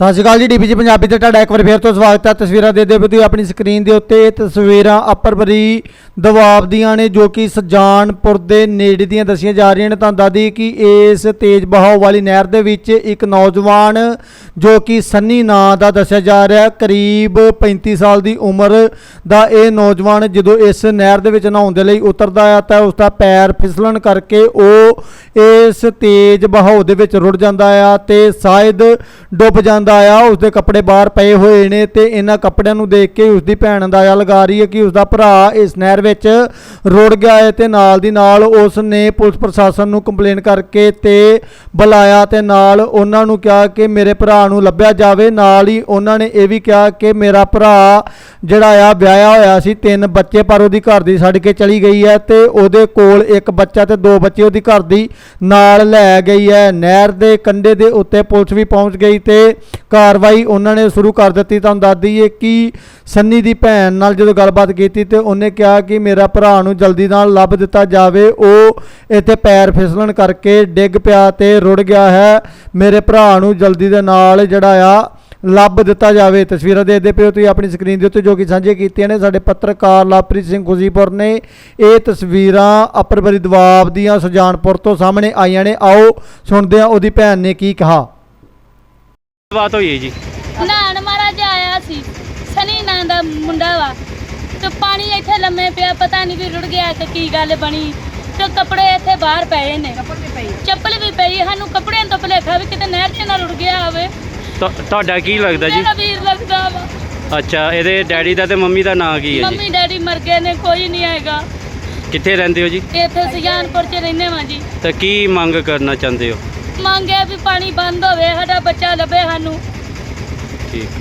ਸਤਿ ਸ਼੍ਰੀ ਅਕਾਲ ਜੀ ਡੀਪੀਜੀ ਪੰਜਾਬੀ ਤੇ ਤੁਹਾਡਾ ਇੱਕ ਵਾਰ ਫੇਰ ਤੋਂ ਸਵਾਗਤ ਹੈ। ਤਸਵੀਰਾਂ ਦੇ ਦੇ ਤੁਸੀਂ ਆਪਣੀ ਸਕਰੀਨ ਦੇ ਉੱਤੇ। ਇਹ ਤਸਵੀਰਾਂ ਅੱਪਰਬਰੀ ਦਵਾਬ ਦੀਆਂ ਨੇ, ਜੋ ਕਿ ਸਜਾਨਪੁਰ ਦੇ ਨੇੜੇ ਦੀਆਂ ਦੱਸੀਆਂ ਜਾ ਰਹੀਆਂ ਨੇ। ਤੁਹਾਨੂੰ ਦੱਸਦੀ ਕਿ ਇਸ ਤੇਜ਼ ਬਹਾਅ ਵਾਲੀ ਨਹਿਰ ਦੇ ਵਿੱਚ ਇੱਕ ਨੌਜਵਾਨ, ਜੋ ਕਿ ਸੰਨੀ ਨਾਂ ਦਾ ਦੱਸਿਆ ਜਾ ਰਿਹਾ, ਕਰੀਬ 35 ਸਾਲ ਦੀ ਉਮਰ ਦਾ ਇਹ ਨੌਜਵਾਨ ਜਦੋਂ ਇਸ ਨਹਿਰ ਦੇ ਵਿੱਚ ਨਹਾਉਣ ਦੇ ਲਈ ਉਤਰਦਾ ਆ, ਤਾਂ ਉਸ ਦਾ ਪੈਰ ਫਿਸਲਣ ਕਰਕੇ ਉਹ ਇਸ ਤੇਜ਼ ਬਹਾਅ ਦੇ ਵਿੱਚ ਰੁੜ ਜਾਂਦਾ ਆ ਤੇ ਸ਼ਾਇਦ ਡੁੱਬ ਜਾਂਦਾ ਆ, ਉਸਦੇ ਕੱਪੜੇ ਬਾਹਰ ਪਏ ਹੋਏ ਨੇ ਤੇ ਇਹਨਾਂ ਕੱਪੜਿਆਂ ਨੂੰ ਦੇਖ ਕੇ ਉਸਦੀ ਭੈਣ ਅੰਦਾਜ਼ਾ ਲਗਾ ਰਹੀ ਹੈ ਕਿ ਉਸਦਾ ਭਰਾ ਇਸ ਨਹਿਰ ਵਿੱਚ ਰੁੜ ਗਿਆ ਹੈ ਤੇ ਨਾਲ ਦੀ ਨਾਲ ਉਸ ਨੇ ਪੁਲਿਸ ਪ੍ਰਸ਼ਾਸਨ ਨੂੰ ਕੰਪਲੇਨ ਕਰਕੇ ਤੇ ਬੁਲਾਇਆ ਤੇ ਨਾਲ ਉਹਨਾਂ ਨੂੰ ਕਿਹਾ ਕਿ ਮੇਰੇ ਭਰਾ ਨੂੰ ਲੱਭਿਆ ਜਾਵੇ। ਨਾਲ ਹੀ ਉਹਨਾਂ ਨੇ ਇਹ ਵੀ ਕਿਹਾ ਕਿ ਮੇਰਾ ਭਰਾ ਜਿਹੜਾ ਆ, ਵਿਆਹਿਆ ਹੋਇਆ ਸੀ, ਤਿੰਨ ਬੱਚੇ ਪਰ ਉਹਦੀ ਘਰ ਦੀ ਛੱਡ ਕੇ ਚਲੀ ਗਈ ਹੈ ਤੇ ਉਹਦੇ ਕੋਲ ਇੱਕ ਬੱਚਾ ਤੇ ਦੋ ਬੱਚੇ ਉਹਦੀ ਘਰ ਦੀ ਨਾਲ ਲੈ ਗਈ ਹੈ। ਨਹਿਰ ਦੇ ਕੰਢੇ ਦੇ ਉੱਤੇ ਪੁਲਿਸ ਵੀ ਪਹੁੰਚ ਗਈ ਤੇ ਕਾਰਵਾਈ ਉਹਨਾਂ ਨੇ ਸ਼ੁਰੂ ਕਰ ਦਿੱਤੀ। ਤੁਹਾਨੂੰ ਦੱਸ ਦਈਏ ਕਿ ਸੰਨੀ ਦੀ ਭੈਣ ਨਾਲ ਜਦੋਂ ਗੱਲਬਾਤ ਕੀਤੀ ਤੇ ਉਹਨੇ ਕਿਹਾ ਕਿ ਮੇਰਾ ਭਰਾ ਨੂੰ ਜਲਦੀ ਨਾਲ ਲੱਭ ਦਿੱਤਾ ਜਾਵੇ। ਉਹ ਇੱਥੇ ਪੈਰ ਫਿਸਲਣ ਕਰਕੇ ਡਿੱਗ ਪਿਆ ਤੇ ਰੁੜ ਗਿਆ ਹੈ। ਮੇਰੇ ਭਰਾ ਨੂੰ ਜਲਦੀ ਦੇ ਨਾਲ ਜਿਹੜਾ ਆ, ਲੱਭ ਦਿੱਤਾ ਜਾਵੇ। ਤਸਵੀਰਾਂ ਦੇਖਦੇ ਪਿਓ ਤੁਸੀਂ ਆਪਣੀ ਸਕਰੀਨ ਦੇ ਉੱਤੇ ਜੋ ਕਿ ਸਾਂਝੇ ਕੀਤੀਆਂ ਨੇ। ਸਾਡੇ ਪੱਤਰਕਾਰ ਲਵਪ੍ਰੀਤ ਸਿੰਘ ਖੁਸ਼ੀਪੁਰ ਨੇ ਇਹ ਤਸਵੀਰਾਂ ਅਪਰਬਰੀ ਦਵਾਬ ਦੀਆਂ ਸੁਜਾਨਪੁਰ ਤੋਂ ਸਾਹਮਣੇ ਆਈਆਂ ਨੇ। ਆਓ ਸੁਣਦੇ ਹਾਂ ਉਹਦੀ ਭੈਣ ਨੇ ਕੀ ਕਿਹਾ। ਬਾਤ ਹੋਈ ਹੈ ਜੀ? ਨਾਨ ਮਹਾਰਾਜ ਆਇਆ ਸੀ। ਸਨੀ ਨਾਂ ਦਾ ਮੁੰਡਾ ਵਾ। ਤੇ ਪਾਣੀ ਇੱਥੇ ਲੰਮੇ ਪਿਆ ਪਤਾ ਨਹੀਂ ਵੀ ਰੁੜ ਗਿਆ ਕਿ ਕੀ ਗੱਲ ਬਣੀ। ਤੇ ਕੱਪੜੇ ਇੱਥੇ ਬਾਹਰ ਪਏ ਨੇ। ਚੱਪਲ ਵੀ ਪਈ। ਸਾਨੂੰ ਕੱਪੜਿਆਂ ਤੋਂ ਭੁਲੇਖਾ ਵੀ ਕਿਤੇ ਨਹਿਰ 'ਚ ਨਾ ਰੁੜ ਗਿਆ ਹੋਵੇ। ਤੁਹਾਡਾ ਕੀ ਲੱਗਦਾ ਜੀ? ਮੇਰਾ ਵੀਰ ਲੱਗਦਾ ਵਾ। ਅੱਛਾ ਇਹਦੇ ਡੈਡੀ ਦਾ ਤੇ ਮੰਮੀ ਦਾ ਨਾਂ ਕੀ ਹੈ ਜੀ? ਮੰਮੀ ਡੈਡੀ ਮਰ ਗਏ ਨੇ ਕੋਈ ਨਹੀਂ ਆਏਗਾ। ਕਿੱਥੇ ਰਹਿੰਦੇ ਹੋ ਜੀ? ਇੱਥੇ ਸੁਜਾਨਪੁਰ 'ਚ ਰਹਿੰਦੇ ਵਾਂ ਜੀ। ਤਾਂ ਕੀ ਮੰਗ ਕਰਨਾ ਚਾਹੁੰਦੇ ਹੋ? ਮੰਗਿਆ ਵੀ ਪਾਣੀ ਬੰਦ ਹੋਵੇ ਸਾਡਾ ਬੱਚਾ ਲੱਭੇ ਸਾਨੂੰ। ਠੀਕ।